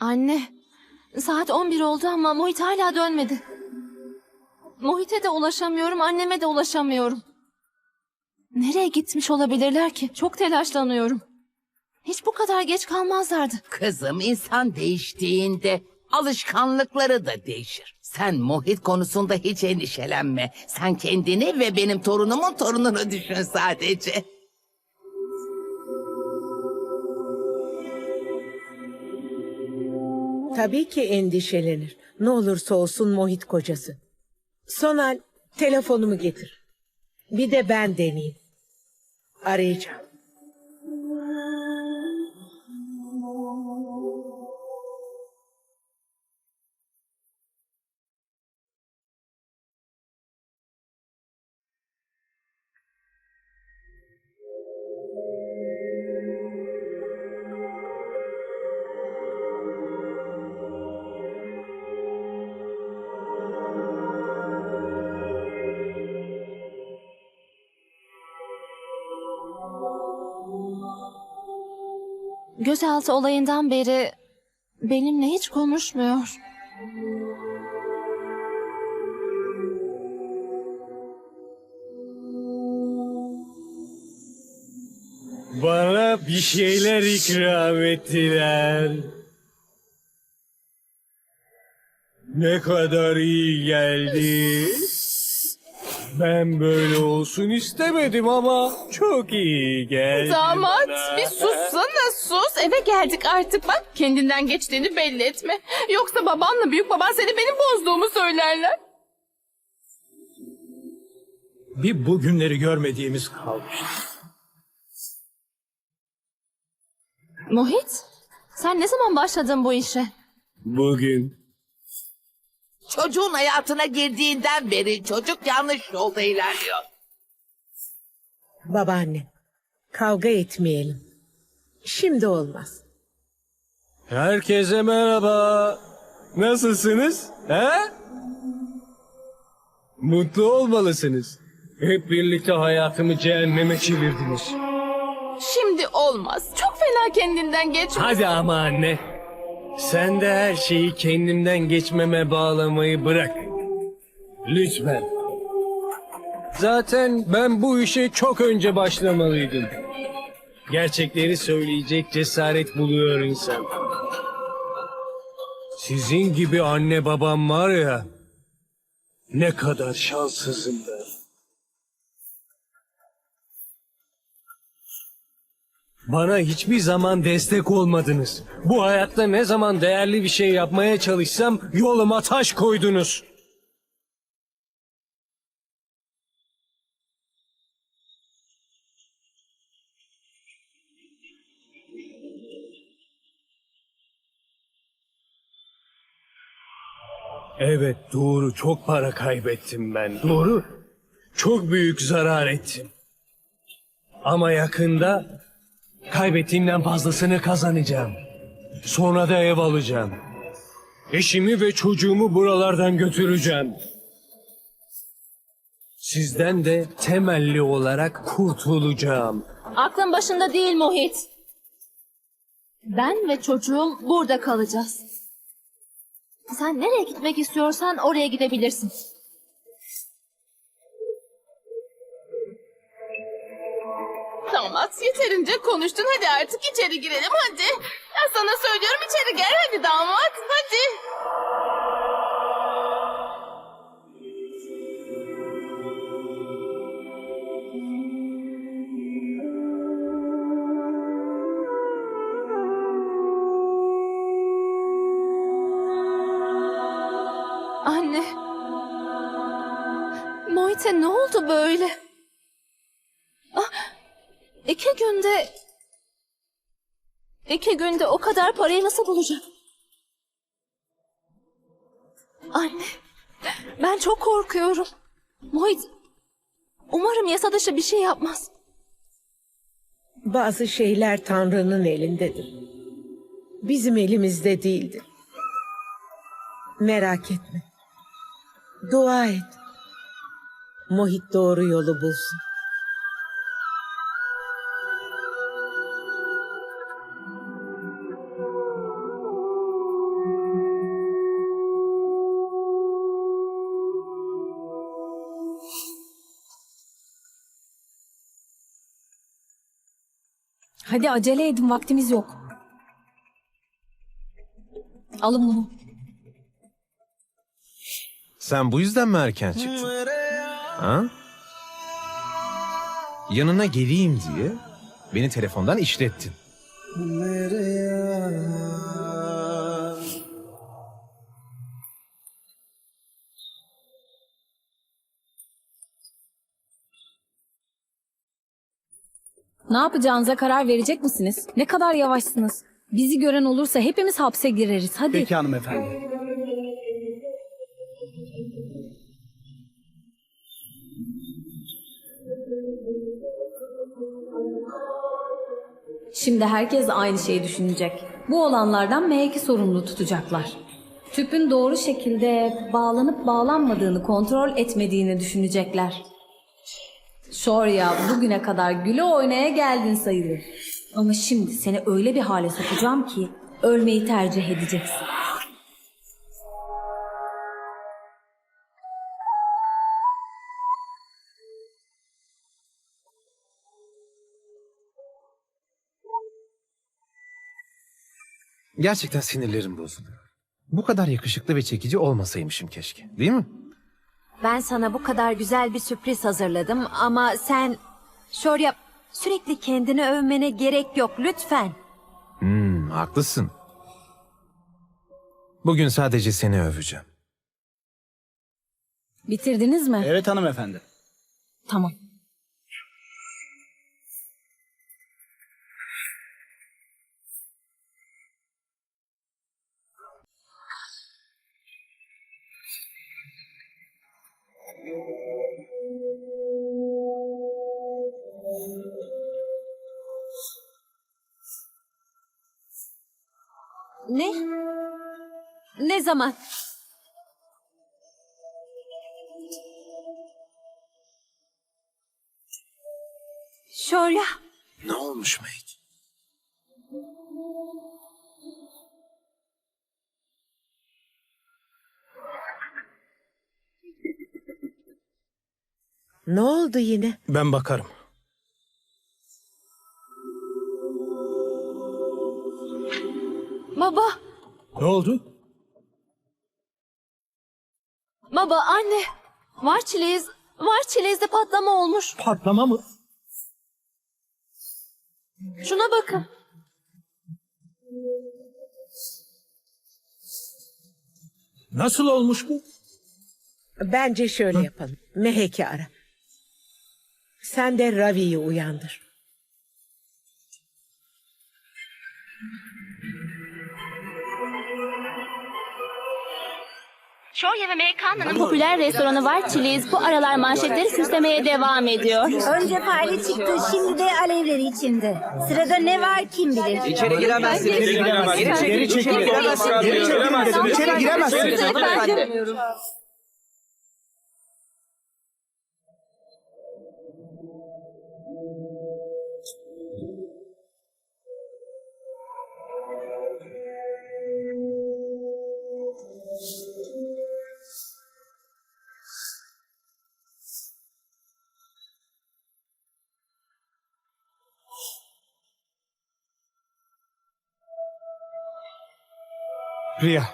Anne, saat 11 oldu ama Mohit hala dönmedi. Mohit'e de ulaşamıyorum, anneme de ulaşamıyorum. Nereye gitmiş olabilirler ki? Çok telaşlanıyorum. Hiç bu kadar geç kalmazlardı. Kızım insan değiştiğinde alışkanlıkları da değişir. Sen muhit konusunda hiç endişelenme. Sen kendini ve benim torunumun torununu düşün sadece. Tabii ki endişelenir. Ne olursa olsun Mohit kocası. Sonal, telefonumu getir. Bir de ben deneyeyim. Arayacağım. Gözaltı olayından beri benimle hiç konuşmuyor. Bana bir şeyler ikram ettiler. Ne kadar iyi geldi. Ben böyle olsun istemedim ama çok iyi geldi Damat bana. bir sussana sus. Eve geldik artık bak. Kendinden geçtiğini belli etme. Yoksa babanla büyük baban seni benim bozduğumu söylerler. Bir bugünleri görmediğimiz kalmıştı. Mohit, sen ne zaman başladın bu işe? Bugün Çocuğun hayatına girdiğinden beri çocuk yanlış yolda ilerliyor. Babaanne, kavga etmeyelim. Şimdi olmaz. herkese merhaba. Nasılsınız? He? Mutlu olmalısınız. Hep birlikte hayatımı cehenneme çevirdiniz. Şimdi olmaz. Çok fena kendinden geçme. Hadi ama anne. Sen de her şeyi kendimden geçmeme bağlamayı bırak. Lütfen. Zaten ben bu işe çok önce başlamalıydım. Gerçekleri söyleyecek cesaret buluyor insan. Sizin gibi anne babam var ya. Ne kadar şanssızım ben. Bana hiçbir zaman destek olmadınız. Bu hayatta ne zaman değerli bir şey yapmaya çalışsam yoluma taş koydunuz. Evet doğru çok para kaybettim ben doğru. Çok büyük zarar ettim. Ama yakında Kaybettiğimden fazlasını kazanacağım. Sonra da ev alacağım. Eşimi ve çocuğumu buralardan götüreceğim. Sizden de temelli olarak kurtulacağım. Aklın başında değil Mohit. Ben ve çocuğum burada kalacağız. Sen nereye gitmek istiyorsan oraya gidebilirsin. Damat yeterince konuştun. Hadi artık içeri girelim hadi. Ya sana söylüyorum içeri gel hadi damat. Hadi. Anne. Mohit'e ne oldu böyle? İki günde... iki günde o kadar parayı nasıl bulacak? Anne, ben çok korkuyorum. Mohit, umarım yasa dışı bir şey yapmaz. Bazı şeyler Tanrı'nın elindedir. Bizim elimizde değildir. Merak etme. Dua et. Mohit doğru yolu bulsun. Hadi acele edin vaktimiz yok. Alın bunu. Sen bu yüzden mi erken çıktın? Ha? Yanına geleyim diye beni telefondan işlettin. Ne yapacağınıza karar verecek misiniz? Ne kadar yavaşsınız. Bizi gören olursa hepimiz hapse gireriz. Hadi. Peki hanımefendi. Şimdi herkes aynı şeyi düşünecek. Bu olanlardan M2 sorumlu tutacaklar. Tüpün doğru şekilde bağlanıp bağlanmadığını kontrol etmediğini düşünecekler. Şorya bugüne kadar güle oynaya geldin sayılır. Ama şimdi seni öyle bir hale sokacağım ki ölmeyi tercih edeceksin. Gerçekten sinirlerim bozuluyor. Bu kadar yakışıklı ve çekici olmasaymışım keşke. Değil mi? Ben sana bu kadar güzel bir sürpriz hazırladım ama sen... Şorya sürekli kendini övmene gerek yok lütfen. Hmm, haklısın. Bugün sadece seni öveceğim. Bitirdiniz mi? Evet hanımefendi. Tamam. Zaman? Şorya Ne olmuş Meg? Ne oldu yine? Ben bakarım. Baba, Ne oldu? Baba anne. Var çileyiz, var çileyizde patlama olmuş. Patlama mı? Şuna bakın. Nasıl olmuş bu? Bence şöyle yapalım. Mehek'i ara. Sen de Ravi'yi uyandır. Popüler restoranı var Chili's bu aralar manşetleri süslemeye devam ediyor. Önce fare çıktı, şimdi de alevleri içinde. Sırada ne var kim bilir? İçeri giremezsiniz. Geri giremezsiniz. Geri çekilin. Geri çekilin dedim. İçeri giremezsiniz. Priya,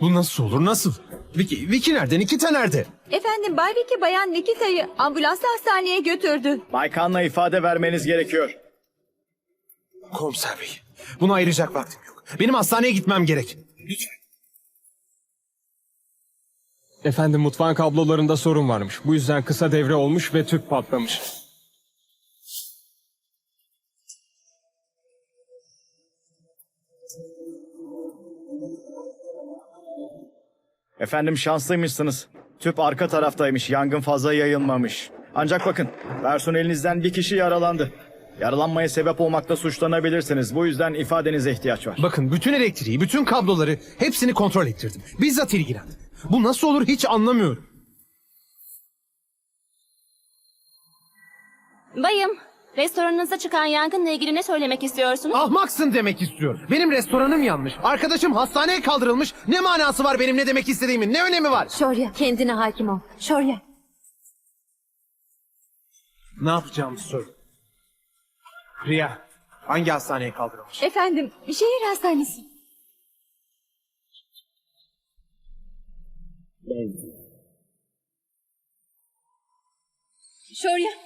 bu nasıl olur? Nasıl? Vicky, Vicky nerede? Nikita nerede? Efendim Bay Vicky Bayan Nikita'yı ambulansla hastaneye götürdü. Baykan'la ifade vermeniz gerekiyor. Komiser Bey, buna ayıracak vaktim yok. Benim hastaneye gitmem gerek. Efendim mutfağın kablolarında sorun varmış. Bu yüzden kısa devre olmuş ve tüp patlamış. Efendim şanslıymışsınız. Tüp arka taraftaymış. Yangın fazla yayılmamış. Ancak bakın personelinizden bir kişi yaralandı. Yaralanmaya sebep olmakta suçlanabilirsiniz. Bu yüzden ifadenize ihtiyaç var. Bakın bütün elektriği, bütün kabloları hepsini kontrol ettirdim. Bizzat ilgilendim. Bu nasıl olur hiç anlamıyorum. Bayım, restoranınızda çıkan yangınla ilgili ne söylemek istiyorsunuz? Ahmaksın demek istiyor. Benim restoranım yanmış. Arkadaşım hastaneye kaldırılmış. Ne manası var benim ne demek istediğimin? Ne önemi var? Şorya kendine hakim ol. Şorya Ne yapacağımı söyle. Priya, Hangi hastaneye kaldırılmış? Efendim, şehir hastanesi. Şorya.